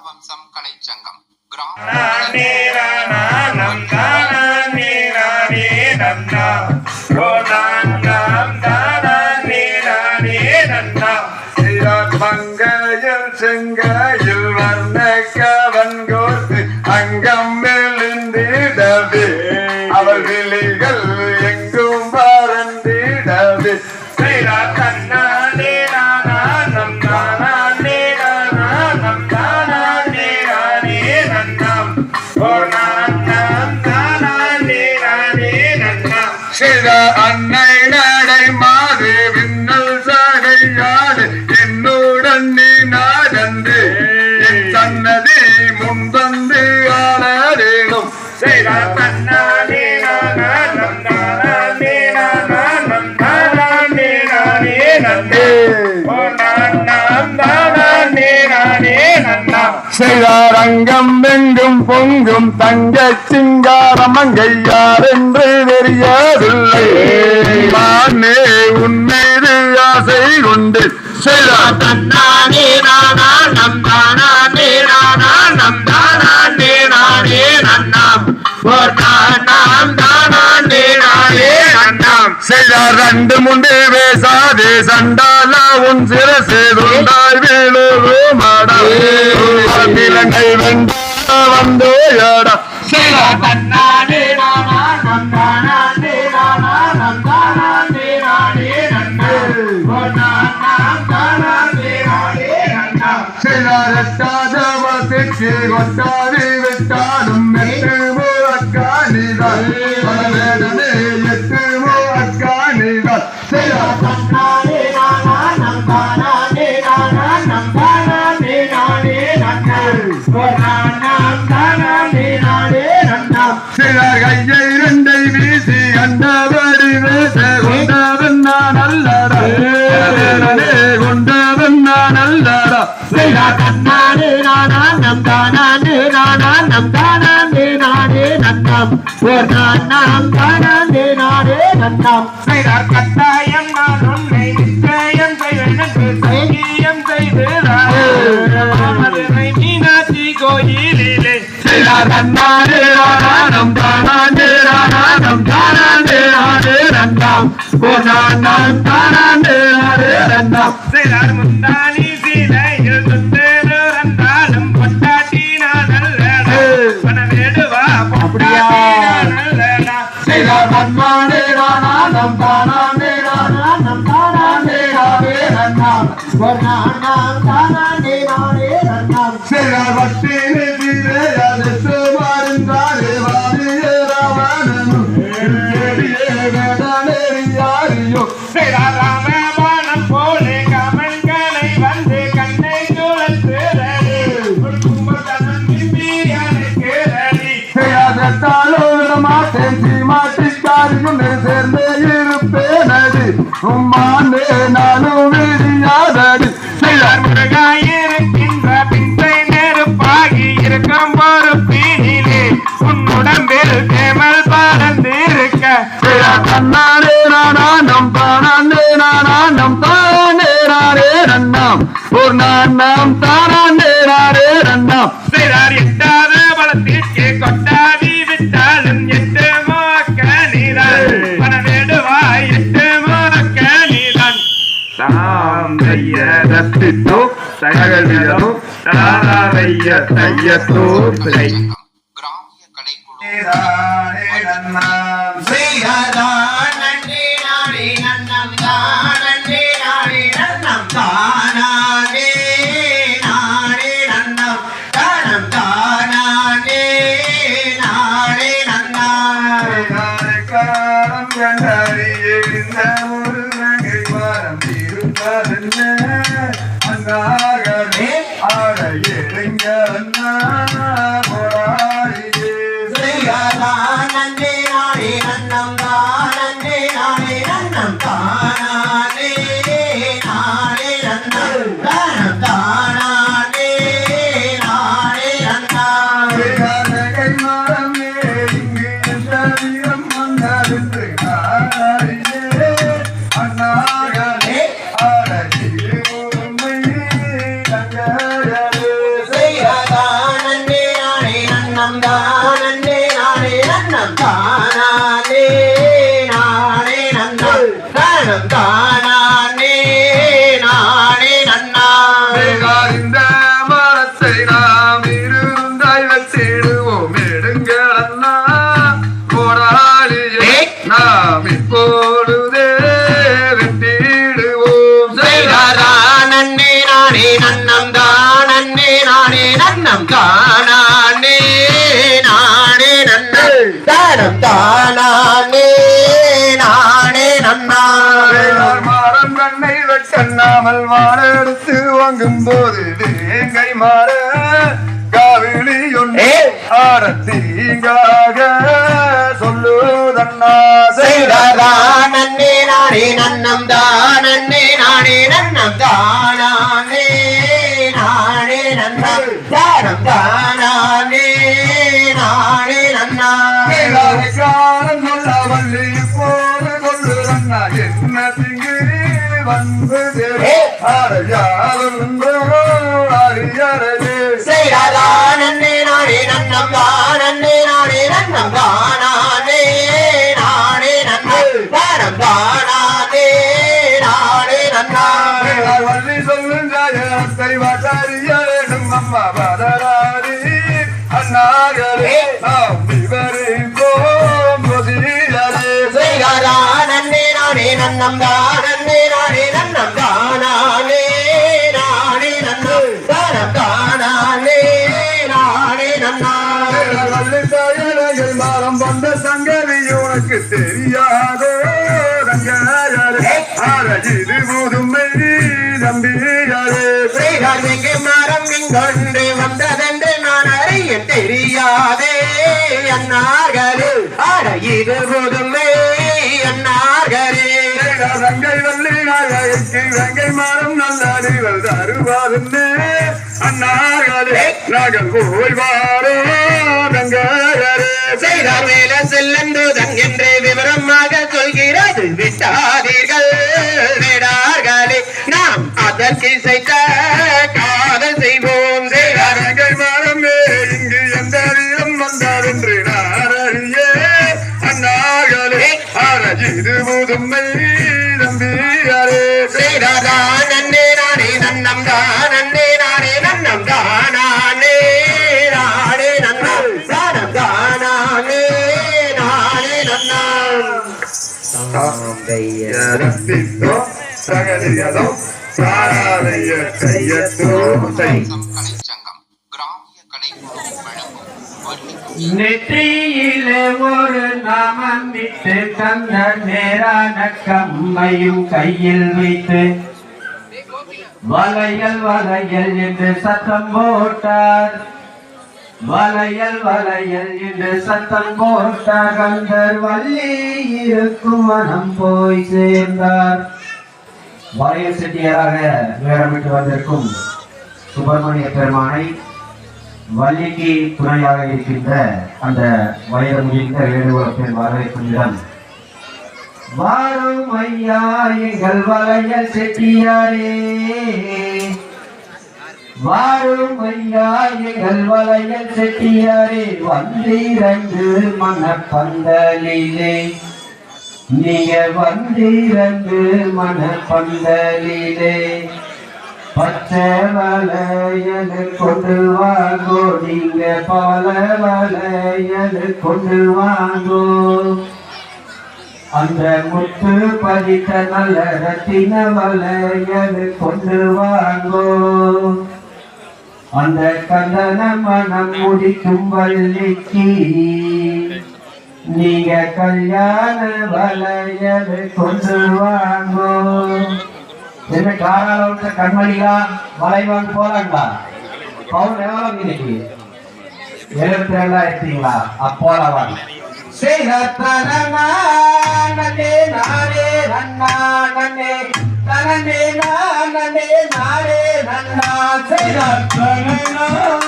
வம்சம் கலைச்சங்கம். கிராம தங்க சிங்காரம் அங்கையார் என்று தெரியாதில்லை. மானே உன்மீது ஆசை கொண்டு செய்தார் தன்னானே நானா நம் தானானே நானா நம் தானானே நானே நன்னாம். ஓர் நானாம் தானானே நானே நன்னாம். செய்தார் ரெண்டு முண்டு பேசாதே சண்டாலா உன் சிரசு துண்டாய் வீழுமாடா இலங்கை வென்ற வந்தோயடா. செய்தார் தன்னானே நானா நம் தானானே நானா நம் விட்டாலும் நானா நம் தானானே நானே நன்னாம் ஓர் நானாம் தானானே நானே நன்னாம் சிலர் கட்டாயம் நான் உன்னை நிச்சயம் சங்கியம் செய்து மீனாட்சி கோயிலிலே தானானே நானே ஓர் நானே சிலர் முந்தானி சீலையில் நல்லடா சிலர் மன்மானே நானானம் தானானே நானானம் தானானே நானே நன்னாம் ஓர் நானாம் உம்மானே நானும் விடியாதடி செய்யார் முருகாயிருக்கின்ற பின்பை நெருப்பாகி இருக்கும் பொறுப்பினிலே உன் உடம்பில் தேமல் பறந்திருக்க தன்னானே நானானம் தானே நானானம் தானே நானே நன்னாம் ஒரு நானாம் தானானே தானே ரத்தித்தோ தகவலியோ தாராவைய தையத்தோ தை கலைச்சங்கம் கிராமிய கலைக்குழு நானே நானே நன்னா இந்த மரத்தை நாம் இருந்தாய் வச்சிடுவோம் எடுங்கள் அண்ணா போராளியே நாம் இப்பொழுதே வெட்டிடுவோம். செய்தாரான் அண்ணே நானே நன்னம் தான் அண்ணே நானே நன்னம் தானானே நான் கண்ணை வெட்டண்ணாமல் வாழ எடுத்து வாங்கும் போது வேங்கை மாற காவிலி ஒன்று. ஆரத்தீங்காக சொல்லுதன்னா செய்ததானே நானே நன்னம் தானே நானே நன்னம் தானானே வந்து ஏ. அறையாதோ அறியறையே செய்ததானே நானே நன்னம் தானே. நானே நன்னம் தானானே நானே நன்னம் தானம் தானானே நானே நன்னா வள்ளி சொல்லும் அம்மா பதராரி அண்ணாகரே நாம் நானே நன்னம் தானே. நானே நன்னம் தானானே நானே நன்னம் தானம் தானானே நானே நன்னா மாறம் வந்த சங்கதி உனக்கு தெரியாதோ ரங்கராயரே அழகிது முதுமை நம்பியாரே செய்காதெங்கு மரம் இங்கொன்று வந்ததென்று நான் அறிய தெரியாதே அன்னார்களே அட இது புதுமை வள்ளி நாயகி ரங்கை மாறம் நல்ல அறிவல் நாங்கள் ஓய்வாரோ செய்தார் மேல செல்லந்துதன் தங்கென்றே விவரமாக சொல்கிறார். விட்டாதீர்கள். ரத்தித்தோ சகலியதோ சாராலய கையத்தோ சை சங்கம் ஒரு நாமம் விட்டு தந்த நேரான கம்மையும் கையில் வைத்து வளையல் வளையல் என்று சத்தம் போட்டார். வளையல் வளையல் என்று சத்தம் போட்டார் கந்தர் வள்ளி இருக்கும் மனம் போய் சேர்ந்தார். வளையல் செட்டியராக வேடமிட்டு வந்திருக்கும் சுப்பிரமணிய பெருமானை வள்ளிக்கு துணையாக இருக்கின்ற அந்த வயது முடிந்த வேடுவரப்பின் வரவேற்கும் வாரும் ஐயா எங்கள் வளையல் செட்டியாரே. வாரும் பொய்யாயிகள் வளையல் செட்டியாரே வந்திரங்கு மனப்பந்தலிலே. நீங்க வந்திரங்கு மனப்பந்தலிலே. பச்சை வளையல் கொண்டு வாங்கோ நீங்க பல வளையல் கொண்டு வாங்கோ அந்த முத்து பதித்த நல்ல ரத்தின வளையல் கொண்டு வாங்கோ அந்த கந்தன மனம் முடிக்கும் வள்ளிக்கு நீங்க கல்யாண வளையல் கொண்டு வாங்கோ. என்ன காராளவுக்கு கண்மணிகளா வளைவாங்க போறாங்களா? பவுன் எவ்வளவு இன்னைக்கு? எழுபத்தி ரெண்டாயிரத்தீங்களா? அப்போலவாங்க சேகத்தனே நானே நன்னா நன்னே தனனே நானே நானே. நன்னா சேகத்தனே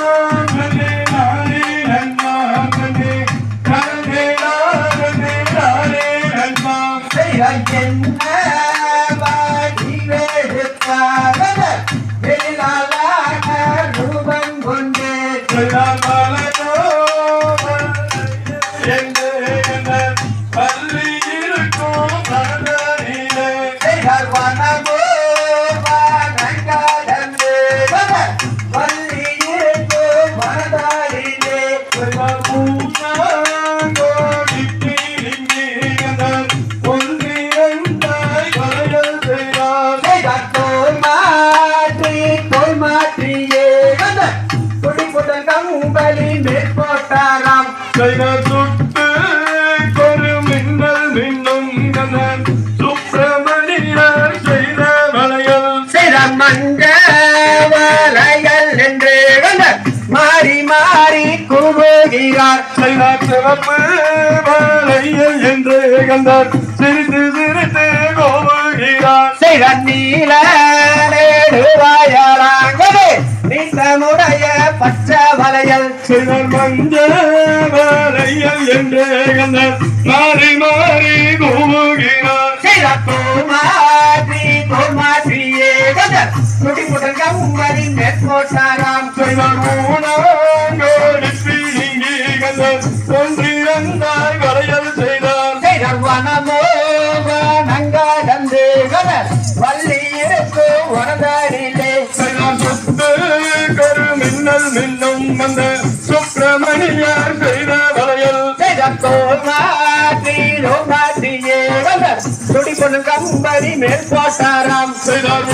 சிவப்பு வளையல் என்று கண்டார். சிரித்து சிரித்து கோவுகிறார் செய்த நீல நெடுவாயலாங்கவே நீண்டமுடைய பச்சை வளையல். செய்தார் மஞ்சள் வளையல் என்று கண்டார். மாறி மாறி கோவுகிறார் கதர் துடி புடங்க உம்மதி மேற்கோட்டாராம் செய்தார் ஊனாங்கோடி வனங்காடந்து கதர் வள்ளி இருக்கு உனதாரிலே சுத்து கரு மின்னல் மின்னும் வந்த சுப்பிரமணியார் செய்த வளையல் துடி புடங்க உம்மதி மேற்கோட்டாராம் செய்தார்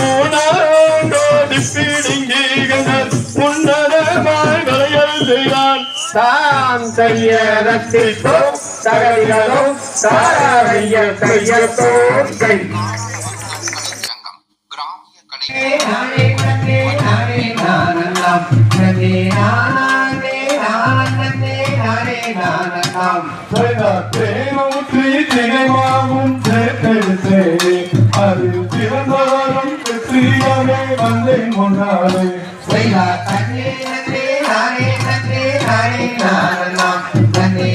தாம் கைய ரத்தித்தோ தகவிகளோ தாராவைய கையத்தோ கை கிராமிய கலை நானே கொண்டாடு முன்னாலே வைகா தன்னே நன்னே நானே நானே நானெல்லாம் நானே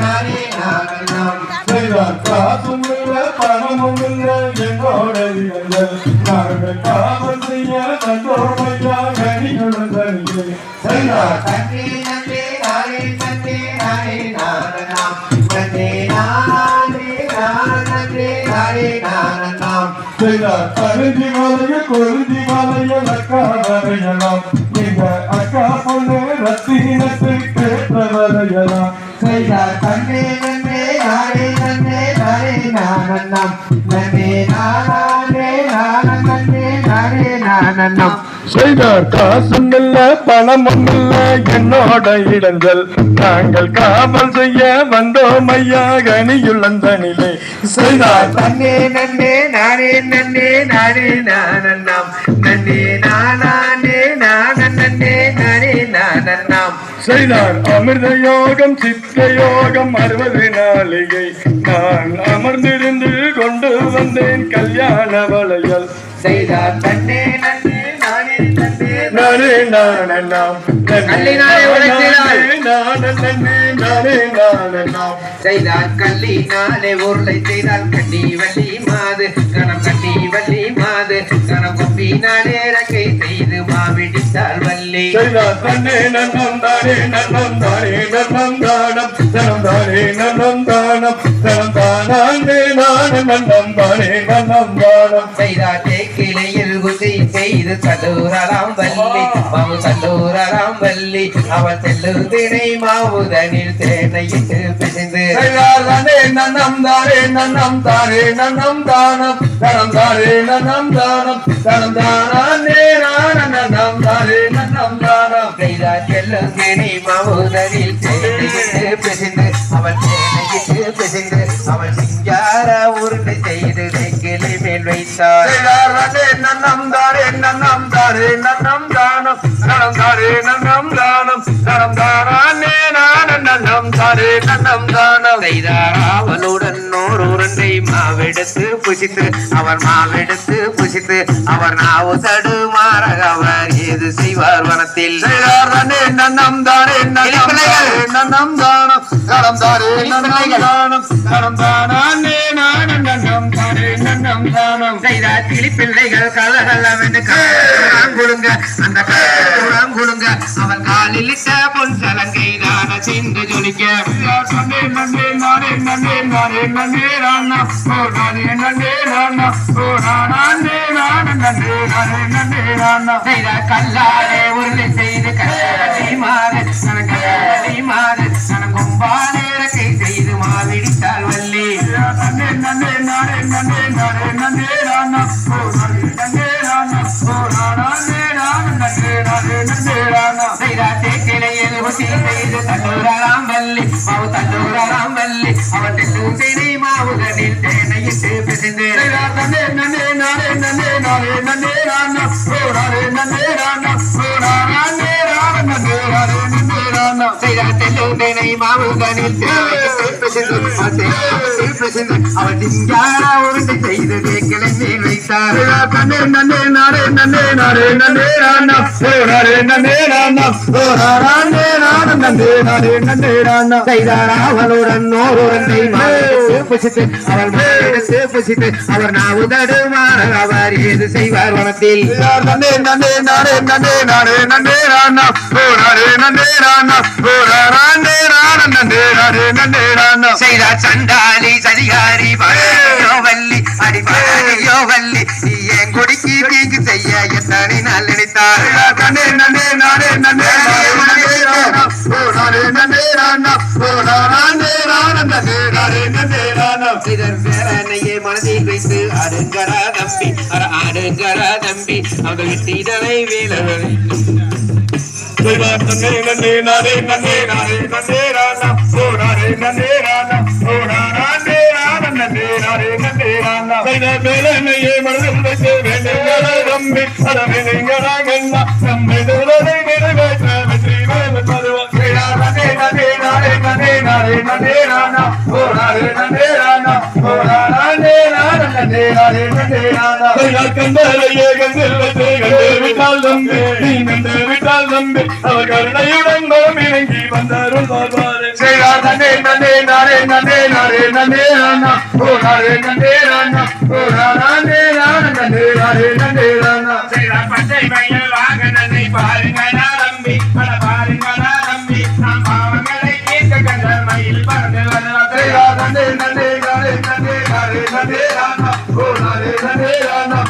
நானே நானெல்லாம் செய்தார் காசும் இல்லை பணமும் இல்லை நாங்கள் காவல் செய்ய தந்தோமையா கனிகளும் செய்தார் தன்னே நானே செய்தார் அருதி மலைய கொருதி மலைய அக்கா வரையலாம். நீங்க அக்கா பொண்ணு ரத்தினத்துக்கு வரையலாம் கைதா தன்னே நன்னே நானே நன்னே நானே நானண்ணம் நன்னே நானே நானே நானே நானே நானண்ணம் செய்தார் பணமும் இல்ல என்னோட இடங்கள். நாங்கள் காவல் செய்ய வந்தோம் ஐயா கனியுள்ளந்தனிலே செய்தார். தன்னே நன்னே நானே நன்னே நானே நானண்ணம் நன்னே நானே நான நானே நானண்ணம் செய்தார் அமிர்த யோகம் சித்த யோகம் அறுபது நாளிகை. நான் அமர்ந்திருந்து கொண்டு வந்தேன் கல்யாண வளையல். செய்தார். தன்னே நன்னே நானே நன்னே நானே நானண்ணாம் கல்லினாலே உடைத்தினாள். நானே நானே நானண்ணாம் செய்தால் கல்லினாலே உருளை செய்தால் கட்டி வள்ளி மாது. கணம் கட்டி வள்ளி மாது. கணம் கொம்பினாலே ரக்கை செய்து மாவிடித்தால் வள்ளி செய்தார் தன்னே நன்னம் தானே நன்னம் தானே நன்னம் தானம் தனம் தானே நன்னம் தானம் தனம் தானே நான நன்னம் தானே நன்னம் தானம் செய்தால் தேக்கிளையில் குதி செய்து தல்லூரலாம் வள்ளி. மாவு தல்லூரலாம் வள்ளி. அவள் செல்லு திணை மாவுதனில் தேனையிட்டு பிசைந்து தானே நன்னம் தானே நன்னம் தானே நன்னம் தானம் தனம் தானே நன்னம் தானம் தனம் தானே நான மாவுதனில் தேனையிட்டு பிசைந்து அவள் தேனையிட்டு பிசைந்து அவள் சிங்கார உருண்டை செய்து தெங்கிலை மேல் வைத்தாள் செய்தாரே நன்னம் தாரே நன்னம் தாரே நன்னம் தானம் நனம் தாரே நன்னம் தானம் நனம் தானே நான நன்னம் தாரே நன்னம் தானம் செய்தார் அவளுடன் நூறு உருண்டை மாவெடுத்து புசித்து அவர் மாவெடுத்து புசித்து அவர் நாவு தடுமாற அவர் ஏது செய்வார் வனத்தில்? செய்தாரே நன்னம் தாரே நன்னம் தாரே நன்னம் தானம் நனம் நன்னம் தானே நான நன்னம் தானம். செய்தார் கிளிப்பிள்ளைகள் கலகலவென்று காலம் குழுங்க அந்த காலம் குழுங்க அவன் காலில் இட்ட பொன் சலங்கை தான சிந்து ஜொலிக்க. நன்னே நன்னே நானே நன்னே நானே நன்னே ராணா. ஓ நானே நன்னே ராணா. ஓ நானே நானே நன்னே நானே நன்னே ராணா. செய்தார் கல்லாலே உருளை செய்து கல்லடி மாறு. கல்லடி மாறு. கும்பாலே இறக்கை செய்து மாவிடித்தால் வள்ளி நன்னே நன்னே நானே நன்னே நானே நன்னே ராணா ஓ நானே நன்னே ராணா ஓ நானே நானே நன்னே நானே நன்னே ராணா ஊசி செய்து தண்டூராம் வள்ளி மாவு தண்டூராம் வள்ளி அவன் தெல்லும் தினை மாவுதனில் தேனையிட்டு பிசைந்து நன்னே நன்னே நானே நன்னே நானே நன்னே தன்னை மாவுதனில் அவன் செய்த வேக்கலை மேல் வைக்க அவர் நாவுதடு மாற அவர் ஏது செய்வார் வனத்தில் நன்னே நன்னே நாரே நன்னே நாரே நன்னே ஓ நாரே நன்னே ஓ நாரே ரானா நன்னே நாரே நன்னே ரானா செய்தார் சண்டாளி சதிகாரி பழனியோ வள்ளி வள்ளி நீ என் கொடிக்கு தீங்கு செய்ய எத்தனை நாள் நினைத்தார் நன்னே நன்னே நாரே நன்னே நாரே நன்னே ரானா ஓ நாரே நன்னே ரானா ஓ நாரே ரானா நன்னே நாரே நன்னே ரானா இதன் பேரனையே மனதில் வைத்து ஆடுங்கரா தம்பி அட தம்பி அந்த விட்டிதனை வேலவரை நன்னே நன்னே நன்னே நாரே நன்னே ரானா ஓ நாரே நன்னே ரானா ஓ நாரே நிறைவேற்ற விட்டால் நம்பி நீ கண்டு விட்டால் நம்பி அவர் கருணையுடன் மனம் இறங்கி வந்தாரும் பார்வாரே நன்னே நன்னே நாரே நன்னே நாரே நன்னே ரானா ஓ நாரே நன்னே ரானா ஓ நாரே ரானா நன்னே நாரே நன்னே ரானா பச்சை மயில் வாகனனை பாருங்கடா தம்பி நன்னே ரானா